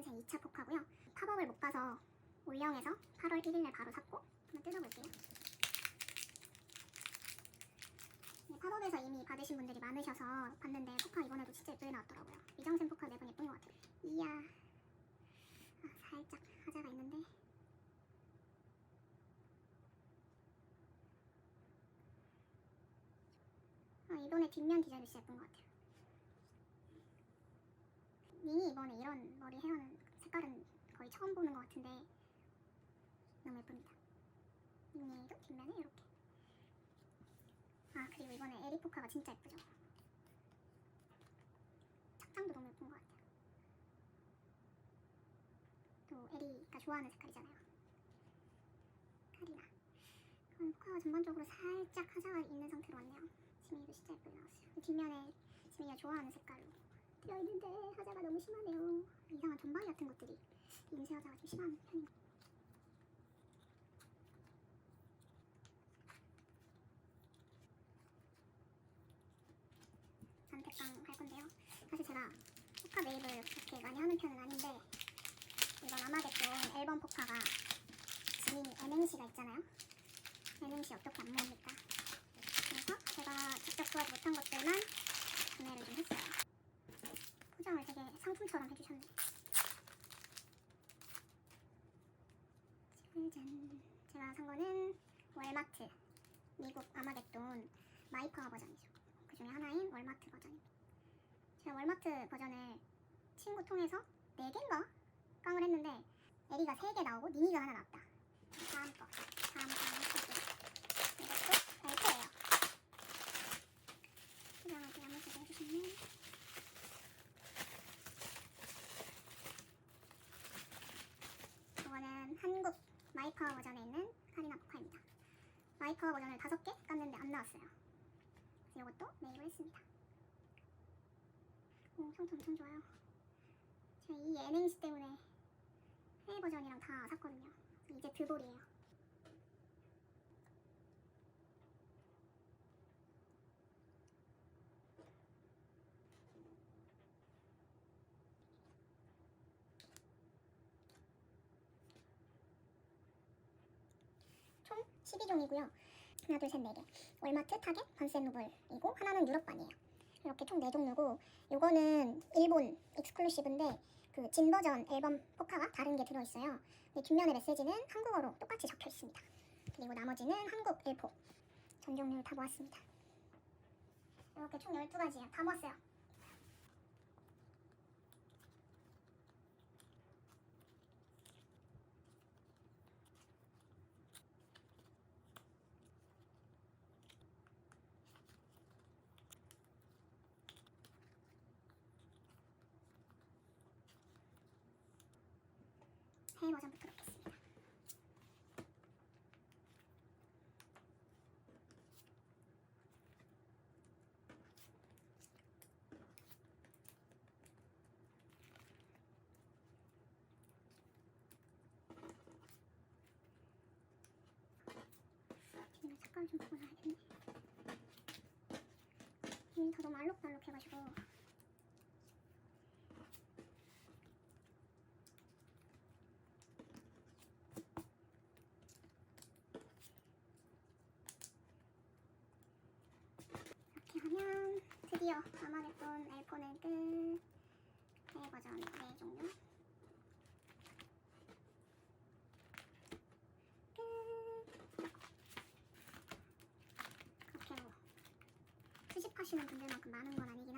이번이 2차 포카고요. 팝업을 못 봐서 올영에서 8월 1일날 바로 샀고 한번 뜯어볼게요. 네, 팝업에서 이미 받으신 분들이 많으셔서 봤는데 포카 이번에도 진짜 예쁘게 나왔더라고요. 미정생 포카 매번 예쁜 것 같아요. 이야, 아, 살짝 하자가 있는데 아, 이번에 뒷면 디자인이 진짜 예쁜 것 같아요. 밍이 이번에 이런 머리 헤어는 색깔은 거의 처음 보는 것 같은데 너무 예쁩니다. 밍이도 뒷면에 이렇게. 아 그리고 이번에 에리포카가 진짜 예쁘죠. 착장도 너무 예쁜 것 같아요. 또 에리가 좋아하는 색깔이잖아요. 카리나. 그럼 포카가 전반적으로 살짝 하자가 있는 상태로 왔네요. 지민이도 진짜 예쁘게 나왔어요. 뒷면에 지민이가 좋아하는 색깔로 되어 있는데 하자가 너무 심하네요. 이상한 점박이 같은 것들이 인쇄 하자가 좀 심한 편입니다. 잔택강 할 건데요. 사실 제가 포카 매입을 그렇게 많이 하는 편은 아닌데 이번 아마겟돈 앨범 포카가 지민이 NNC가 있잖아요. NNC 어떻게 안 모읍니까? 그래서 제가 직접 구하지 못한 것들만 구매를 좀 했어요. 상품처럼 해주셨네. 짜잔. 제가 산 거는 월마트 미국 아마겟돈 마이파워 버전이죠. 그 중에 하나인 월마트 버전입니다. 제가 월마트 버전을 친구 통해서 4개인가 깡을 했는데 에리가 3개 나오고 미니가 하나 나왔다. 다음 거. 다음 거 이것도 별표예요. 또 야무지게 해주셨네. 이거는 한국 마이파워 버전에 있는 카리나 포카입니다. 마이파워 버전을 5개 깠는데 안 나왔어요. 그래서 이것도 메일을 했습니다. 오, 상태 엄청 좋아요. 제가 이 NNC 때문에 해외 버전이랑 다 샀거든요. 이제 드볼이에요. 총 12종이고요. 하나, 둘, 셋, 네 개. 월마트, 타겟, 반센노블이고 하나는 유럽반이에요. 이렇게 총 네 종류고 요거는 일본 익스클루시브인데 그 진 버전 앨범 포카가 다른 게 들어있어요. 근데 뒷면에 메시지는 한국어로 똑같이 적혀 있습니다. 그리고 나머지는 한국 일포 전 종류를 다 모았습니다. 이렇게 총 12가지예요. 다 모았어요. 해외 버전부터 넣겠습니다. 지금 색깔 좀 나야겠네. 이미 다 너무 알록달록해가지고 이렇게 하면 드디어 아마겟돈 엘포는 끝. 해외 버전 네 종류. 끝. 그렇게 뭐 수집하시는 분들만큼 많은 건 아니긴